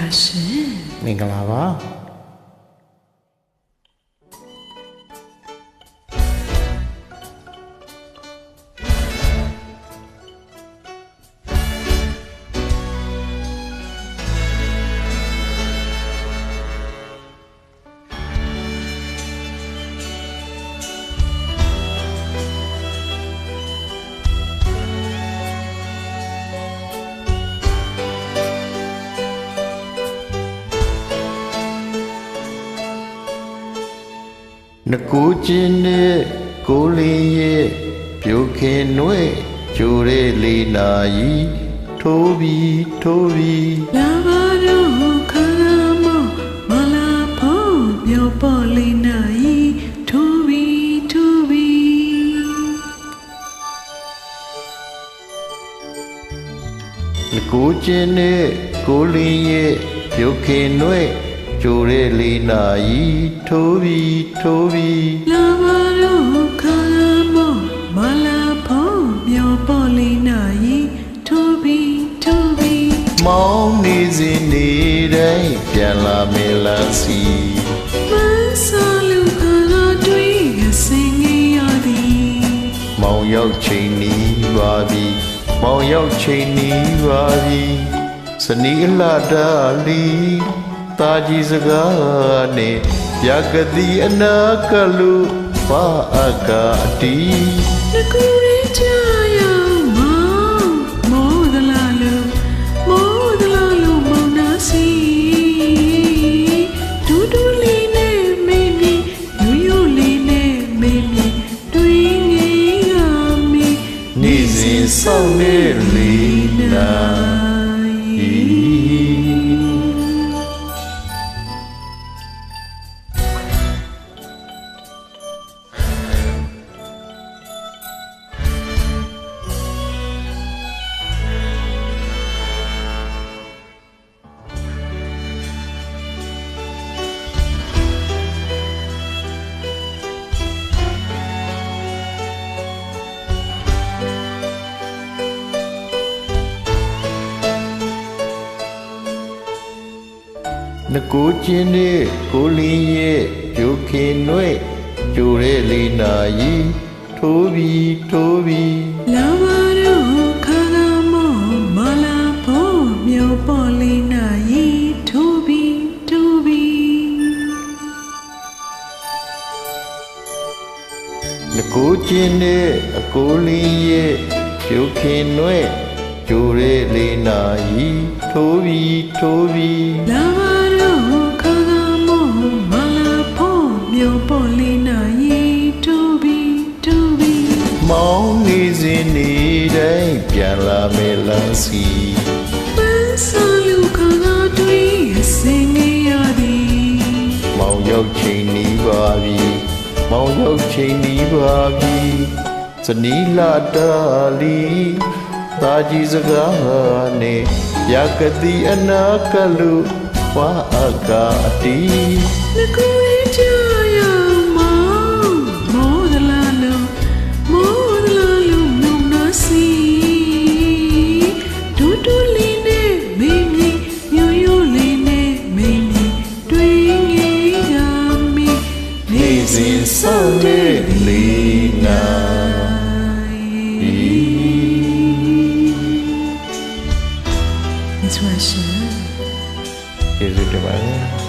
ပါရှင်မင်္ဂလာပါ ငကူချင်းနဲ့ကိုလင်းရဲ့ပြုခင်နှွဲ့ကျိုတဲ့လေးနာယီထိုးပြီးထိုးပြီးလာပါတော့ခါမမလာဖို့မြောပေါ်လေးနိုင်ထူဘီထူဘီငကူချင်းနဲ့ကိုလင်းရဲ့ပြုခင်နှွဲ့ ကျိုတဲ့လေးနာယီထိုးပြီးထိုးပြီးလာပါတော့ခါမမလာဖို့မြောပေါ်လေးနိုင်ထူဘီထူဘီမောင်းနေစဉ်နေတိုင်းပြန်လာမေလာစီမဆာလူခါလာတွေ့ရစင်ကြီးရသည်မောင်ရောက်ချိန်နီးပါပြီမောင်ရောက်ချိန်နီးပါပြီစနီးလာတာလီ တာကြီးစကားနဲ့ရကတိအနာကလူပါအကာတီငကူရချာယောမောမောဒလာလူမောဒလာလူမောနာစီဒူဒူလေးနဲ့မေမီယိုယိုလေးနဲ့မေမီတွင်းငယ်ကမီနေ့စဉ်စောင့်နေလီနာ ငကူချင်းနဲ့ကိုလင်းရဲ့ကျိုခင်နှွဲ့ကျိုတဲ့လေးနာယီထိုးပြီးထိုးပြီးလာပါတော့ခါကမောမလာဖို့မြောပေါ်လေးနိုင်ထူဘီထူဘီငကိုချင်းနဲ့အကိုလင်းရဲ့ကျိုခင်နှွဲ့ကျိုတဲ့လေးနာယီထိုးပြီးထိုးပြီးလာ ပြန်လာမေလာစီပန်းစာလူခါကတွေ့ရစင်နေရသည်မောင်ရောက်ချိန်နီးပါပြီမောင်ရောက်ချိန်နီးပါပြီဇနီးလာတာလီတာကြီးစကားနဲ့ရကတိအနာကလူဝါအကာတီငကူရချာ စဉ်ဆောင်တဲ့လေးနာ It's Russia. ကျေးဇူးတင်ပါတယ်